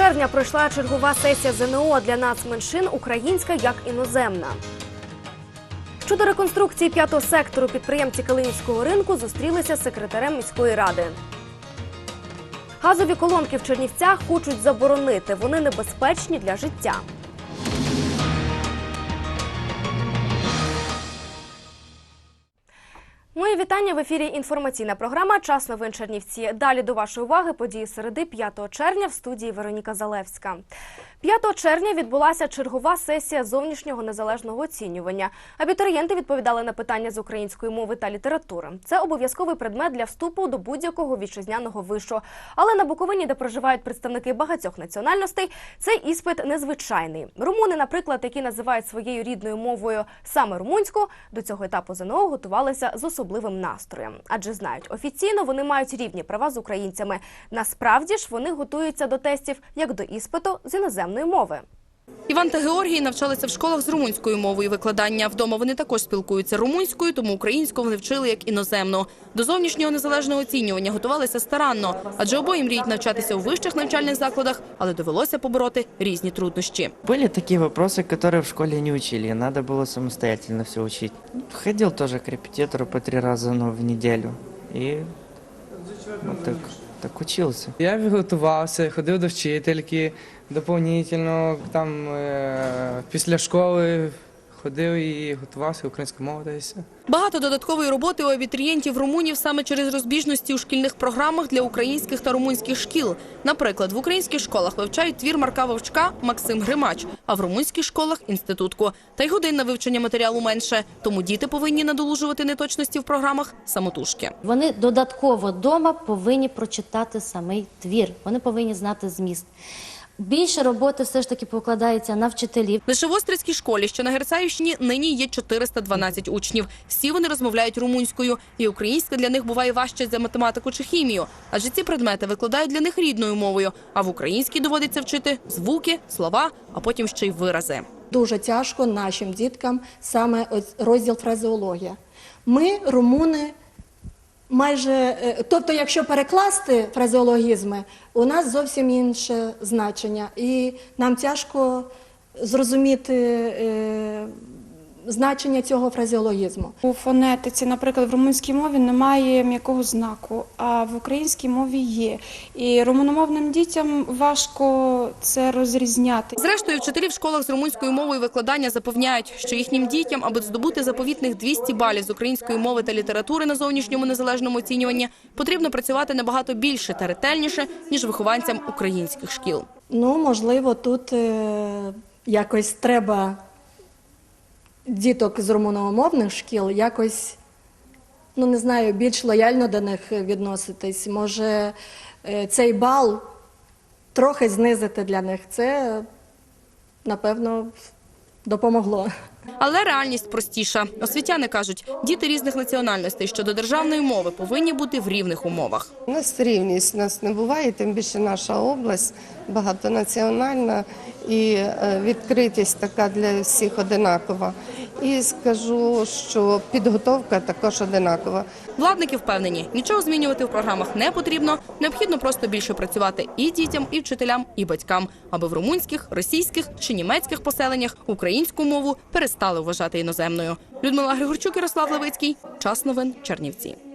червня пройшла чергова сесія ЗНО для нацменшин українська як іноземна. Щодо реконструкції п'ятого сектору підприємці Калинівського ринку зустрілися з секретарем міської ради. Газові колонки в Чернівцях хочуть заборонити. Вони небезпечні для життя. Мої вітання в ефірі. Інформаційна програма Час новин Чернівці. Далі до вашої уваги події середи 5 червня в студії Вероніка Залевська. 5 червня відбулася чергова сесія зовнішнього незалежного оцінювання. Абітурієнти відповідали на питання з української мови та літератури. Це обов'язковий предмет для вступу до будь-якого вітчизняного вишу. Але на Буковині, де проживають представники багатьох національностей, цей іспит незвичайний. Румуни, наприклад, які називають своєю рідною мовою саме румунську, до цього етапу ЗНО готувалися з особливим настроєм, адже знають, офіційно вони мають рівні права з українцями. Насправді ж вони готуються до тестів як до іспиту з іноземної мови. Іван та Георгій навчалися в школах з румунською мовою викладання. Вдома вони також спілкуються румунською, тому українську вони вчили як іноземну. До зовнішнього незалежного оцінювання готувалися старанно, адже обоє мріють навчатися у вищих навчальних закладах, але довелося побороти різні труднощі. Были такие вопросы, которые в школе не учили, надо было самостоятельно все учить. Ходил тоже к репетитору по три раза ну, в неделю и вот так, так учился. Я готувався, ходив до вчительки доповнительно, там е, після школи ходив і готувався українською мовою та. Багато додаткової роботи у абітурієнтів румунів саме через розбіжності у шкільних програмах для українських та румунських шкіл. Наприклад, в українських школах вивчають твір Марка Вовчка Максим Гримач, а в румунських школах інститутку. Та й годин на вивчення матеріалу менше. Тому діти повинні надолужувати неточності в програмах самотужки. Вони додатково вдома повинні прочитати самий твір. Вони повинні знати зміст. Більше роботи все ж таки покладається на вчителів. Лише в Острицькій школі, що на Герцаївщині, нині є 412 учнів. Всі вони розмовляють румунською, і українська для них буває важче за математику чи хімію. Адже ці предмети викладають для них рідною мовою. А в українській доводиться вчити звуки, слова, а потім ще й вирази. Дуже тяжко нашим діткам саме ось розділ фразеологія. Ми, румуни, майже, е, тобто, якщо перекласти фразеологізми, у нас зовсім інше значення, і нам тяжко зрозуміти е, значення цього фразеологізму. У фонетиці, наприклад, в румунській мові немає м'якого знаку, а в українській мові є. І румуномовним дітям важко це розрізняти. Зрештою, вчителі в школах з румунською мовою викладання запевняють, що їхнім дітям, аби здобути заповітних 200 балів з української мови та літератури на зовнішньому незалежному оцінюванні, потрібно працювати набагато більше та ретельніше ніж вихованцям українських шкіл. Ну, можливо, тут е, якось треба діток з румуномовних шкіл якось, ну не знаю, більш лояльно до них відноситись. Може, е, цей бал трохи знизити для них. Це, напевно, допомогло. Але реальність простіша. Освітяни кажуть, діти різних національностей щодо державної мови повинні бути в рівних умовах. У нас рівність у нас не буває, тим більше наша область багатонаціональна і е, відкритість така для всіх одинакова. І скажу, що підготовка також одинакова. Владники впевнені, нічого змінювати в програмах не потрібно. Необхідно просто більше працювати і дітям, і вчителям, і батькам, аби в румунських, російських чи німецьких поселеннях українську мову перестали вважати іноземною. Людмила Григорчук, Ярослав Левицький. Час новин Чернівці.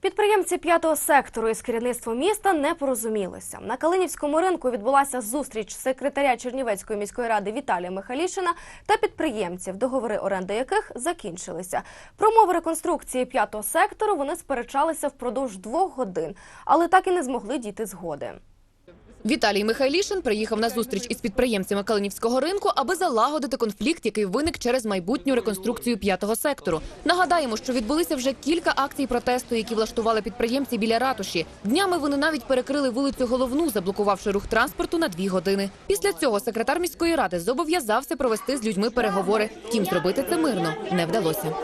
Підприємці п'ятого сектору із керівництвом міста не порозумілися. На Калинівському ринку відбулася зустріч секретаря Чернівецької міської ради Віталія Михалішина та підприємців, договори оренди яких закінчилися. Про мови реконструкції п'ятого сектору вони сперечалися впродовж двох годин, але так і не змогли дійти згоди. Віталій Михайлішин приїхав на зустріч із підприємцями Калинівського ринку, аби залагодити конфлікт, який виник через майбутню реконструкцію п'ятого сектору. Нагадаємо, що відбулися вже кілька акцій протесту, які влаштували підприємці біля ратуші. Днями вони навіть перекрили вулицю головну, заблокувавши рух транспорту на дві години. Після цього секретар міської ради зобов'язався провести з людьми переговори. Втім, зробити це мирно не вдалося.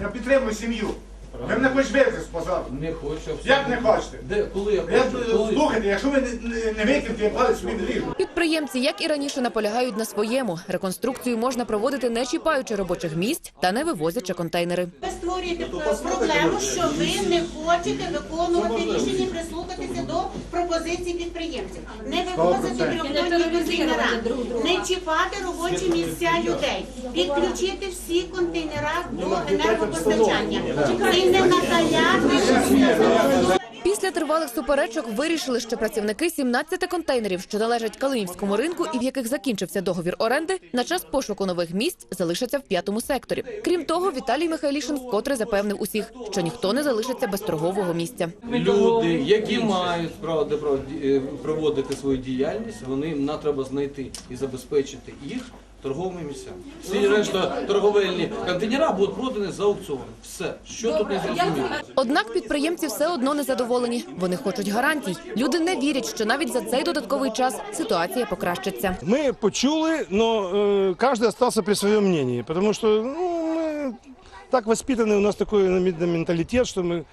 Я підтримую сім'ю. Ви мене хоч вивезти з позаду. Не хочу. Як не хочете? Де, коли я Я, хочу? Коли? слухайте, якщо ви не, не, не викинете, я палець собі не ріжу. Підприємці, як і раніше, наполягають на своєму. Реконструкцію можна проводити не чіпаючи робочих місць та не вивозячи контейнери. Ви створюєте проблему, що ви не хочете виконувати рішення, прислухатися до позиції підприємців. Не вивозити трьохтонні контейнера, не чіпати робочі місця людей, підключити всі контейнера до енергопостачання і. Після тривалих суперечок вирішили, що працівники 17 контейнерів, що належать Калинівському ринку і в яких закінчився договір оренди, на час пошуку нових місць залишаться в п'ятому секторі. Крім того, Віталій Михайлішин вкотре запевнив усіх, що ніхто не залишиться без торгового місця. Люди, які мають право ді- е, проводити свою діяльність, вони нам треба знайти і забезпечити їх торговими місцями. Всі решта торговельні контейнера будуть продані за аукціоном. Все, що тут не зрозуміло. Однак підприємці все одно не задоволені. Вони хочуть гарантій. Люди не вірять, що навіть за цей додатковий час ситуація покращиться. Мы почули, но э, каждый остался при своем мнении, потому что ну, мы так воспитаны, у нас такой наверное, менталитет, что мы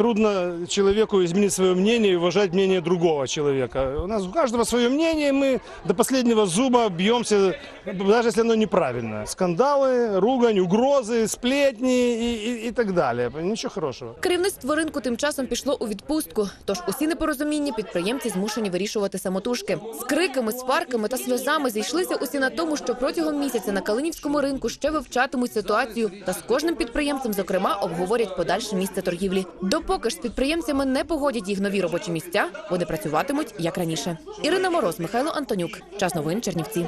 трудно человеку изменить свое мнение и уважать мнение другого человека. У нас у каждого свое мнение, мы до последнего зуба бьемся, даже если оно неправильно. Скандалы, ругань, угрозы, сплетни и, и, и так далее. Ничего хорошего. Керівництво ринку тим часом пішло у відпустку. Тож усі непорозуміння підприємці змушені вирішувати самотужки. З криками, сварками та сльозами зійшлися усі на тому, що протягом місяця на Калинівському ринку ще вивчатимуть ситуацію та з кожним підприємцем, зокрема, обговорять подальше місце торгівлі. Допоки ж з підприємцями не погодять їх нові робочі місця, вони працюватимуть як раніше. Ірина Мороз, Михайло Антонюк. Час новин Чернівці.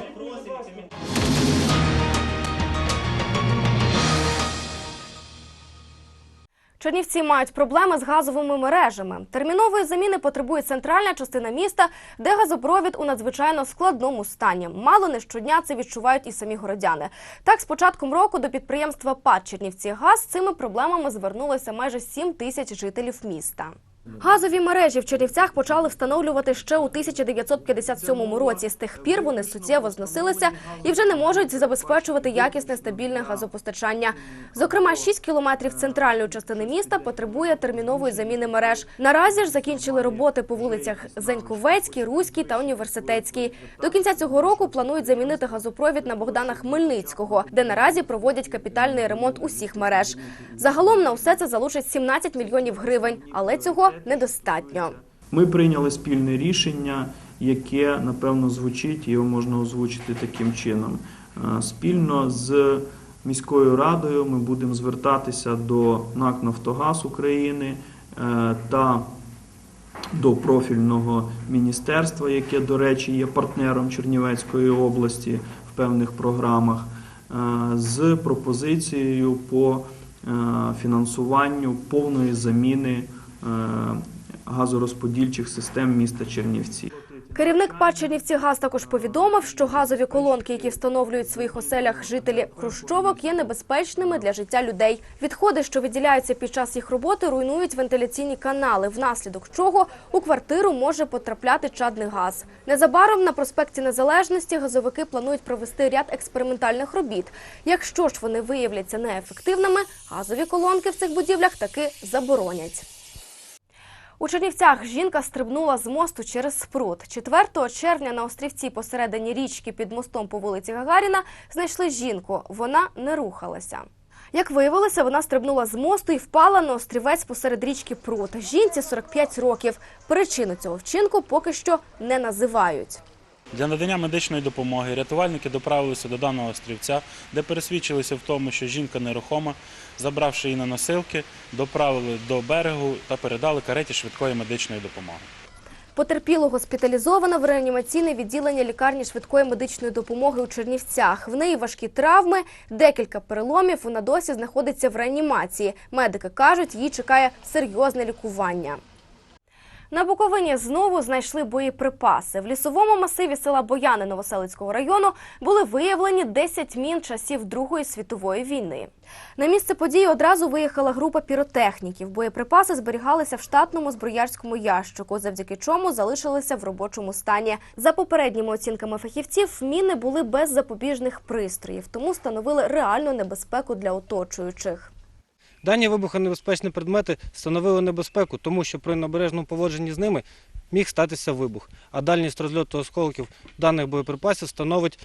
Чернівці мають проблеми з газовими мережами. Термінової заміни потребує центральна частина міста, де газопровід у надзвичайно складному стані. Мало не щодня це відчувають і самі городяни. Так, з початком року до підприємства ПАД Чернівці Газ з цими проблемами звернулося майже 7 тисяч жителів міста. Газові мережі в Чернівцях почали встановлювати ще у 1957 році. З тих пір вони суттєво зносилися і вже не можуть забезпечувати якісне стабільне газопостачання. Зокрема, 6 кілометрів центральної частини міста потребує термінової заміни мереж. Наразі ж закінчили роботи по вулицях Зеньковецькій, Руській та Університетській. До кінця цього року планують замінити газопровід на Богдана Хмельницького, де наразі проводять капітальний ремонт усіх мереж. Загалом на усе це залучать 17 мільйонів гривень, але цього недостатньо. Ми прийняли спільне рішення, яке напевно звучить, його можна озвучити таким чином. Е, Спільно з міською радою ми будемо звертатися до НАК Нафтогаз України е, та до профільного міністерства, яке, до речі, є партнером Чернівецької області в певних програмах, е, з пропозицією по фінансуванню повної заміни газорозподільчих систем міста Чернівці. Керівник ПАД Чернівці Газ також повідомив, що газові колонки, які встановлюють в своїх оселях жителі Хрущовок, є небезпечними для життя людей. Відходи, що виділяються під час їх роботи, руйнують вентиляційні канали, внаслідок чого у квартиру може потрапляти чадний газ. Незабаром на проспекті Незалежності газовики планують провести ряд експериментальних робіт. Якщо ж вони виявляться неефективними, газові колонки в цих будівлях таки заборонять. У Чернівцях жінка стрибнула з мосту через спрут. 4 червня на острівці посередині річки під мостом по вулиці Гагаріна знайшли жінку. Вона не рухалася. Як виявилося, вона стрибнула з мосту і впала на острівець посеред річки Прут. Жінці 45 років. Причину цього вчинку поки що не називають. Для надання медичної допомоги рятувальники доправилися до даного острівця, де пересвідчилися в тому, що жінка нерухома, забравши її на носилки, доправили до берегу та передали кареті швидкої медичної допомоги. Потерпілу госпіталізовано в реанімаційне відділення лікарні швидкої медичної допомоги у Чернівцях. В неї важкі травми, декілька переломів. Вона досі знаходиться в реанімації. Медики кажуть, їй чекає серйозне лікування. На Буковині знову знайшли боєприпаси. В лісовому масиві села Бояни Новоселицького району були виявлені 10 мін часів Другої світової війни. На місце події одразу виїхала група піротехніків. Боєприпаси зберігалися в штатному зброярському ящику, завдяки чому залишилися в робочому стані. За попередніми оцінками фахівців, міни були без запобіжних пристроїв, тому становили реальну небезпеку для оточуючих. Дані вибухонебезпечні предмети становили небезпеку, тому що при небережному поводженні з ними міг статися вибух, а дальність розльоту осколків даних боєприпасів становить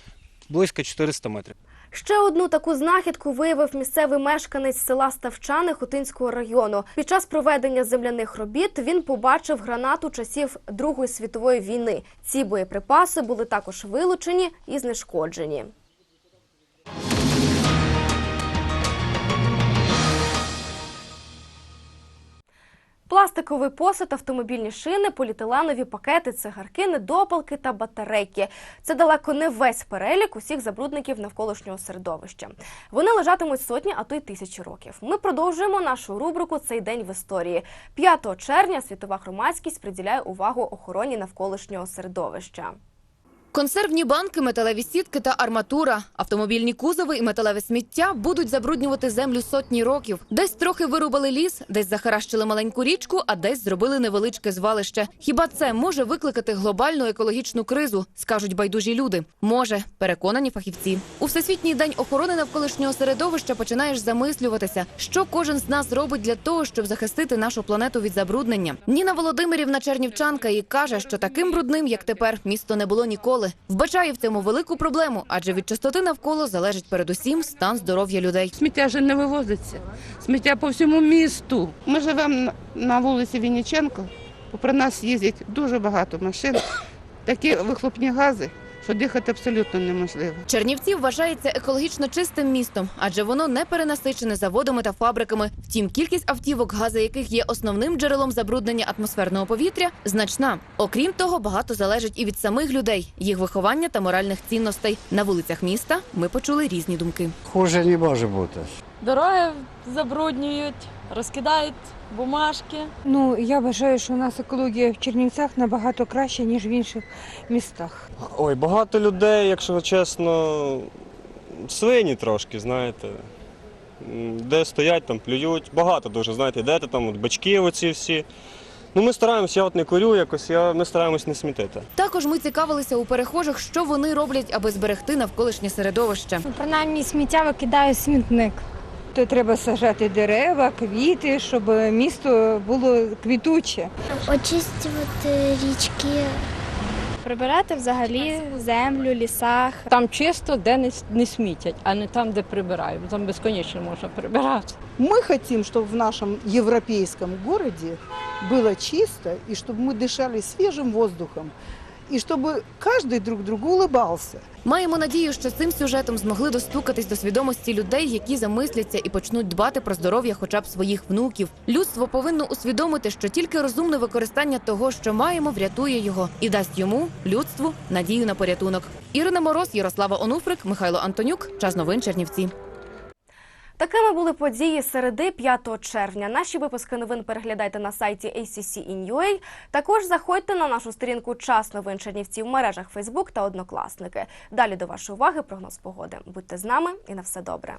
близько 400 метрів. Ще одну таку знахідку виявив місцевий мешканець села Ставчани Хотинського району. Під час проведення земляних робіт він побачив гранату часів Другої світової війни. Ці боєприпаси були також вилучені і знешкоджені. Пластиковий посуд, автомобільні шини, поліетиленові пакети, цигарки, недопалки та батарейки. Це далеко не весь перелік усіх забрудників навколишнього середовища. Вони лежатимуть сотні, а то й тисячі років. Ми продовжуємо нашу рубрику Цей день в історії. 5 червня світова громадськість приділяє увагу охороні навколишнього середовища. Консервні банки, металеві сітки та арматура, автомобільні кузови і металеве сміття будуть забруднювати землю сотні років. Десь трохи вирубали ліс, десь захаращили маленьку річку, а десь зробили невеличке звалище. Хіба це може викликати глобальну екологічну кризу? скажуть байдужі люди. Може, переконані фахівці. У всесвітній день охорони навколишнього середовища починаєш замислюватися, що кожен з нас робить для того, щоб захистити нашу планету від забруднення. Ніна Володимирівна Чернівчанка і каже, що таким брудним, як тепер, місто не було ніколи. Вбачає в цьому велику проблему, адже від частоти навколо залежить передусім стан здоров'я людей. Сміття вже не вивозиться. Сміття по всьому місту. Ми живемо на- на вулиці Вінниченко. Попри нас їздять дуже багато машин. Такі вихлопні гази, що дихати абсолютно неможливо. Чернівці вважається екологічно чистим містом, адже воно не перенасичене заводами та фабриками. Втім, кількість автівок, гази яких є основним джерелом забруднення атмосферного повітря, значна. Окрім того, багато залежить і від самих людей, їх виховання та моральних цінностей. На вулицях міста ми почули різні думки. Хуже не може бути. Дороги забруднюють, розкидають бумажки. Ну, я вважаю, що у нас екологія в Чернівцях набагато краще, ніж в інших містах. Ой, багато людей, якщо чесно, свині трошки, знаєте. Де стоять, там плюють. Багато дуже, знаєте, де там от бачки оці всі. Ну, ми стараємося, я от не курю якось, я, ми стараємось не смітити. Також ми цікавилися у перехожих, що вони роблять, аби зберегти навколишнє середовище. Принаймні сміття викидаю смітник. То треба сажати дерева, квіти, щоб місто було квітуче. Очистювати річки. Прибирати взагалі землю, лісах. Там чисто, де не, не смітять, а не там, де прибирають. Там безконечно можна прибирати. Мы хотим, чтобы в нашем европейском городе было чисто, и чтобы мы дышали свежим воздухом, и чтобы каждый друг другу улыбался. Маємо надію, що цим сюжетом змогли достукатись до свідомості людей, які замисляться і почнуть дбати про здоров'я хоча б своїх внуків. Людство повинно усвідомити, що тільки розумне використання того, що маємо, врятує його і дасть йому людству надію на порятунок. Ірина Мороз, Ярослава Онуфрик, Михайло Антонюк. Час новин Чернівці. Такими були події середи 5 червня. Наші випуски новин переглядайте на сайті ACC.in.ua. Також заходьте на нашу сторінку Час новин Чернівці в мережах Facebook та Однокласники. Далі до вашої уваги прогноз погоди. Будьте з нами і на все добре.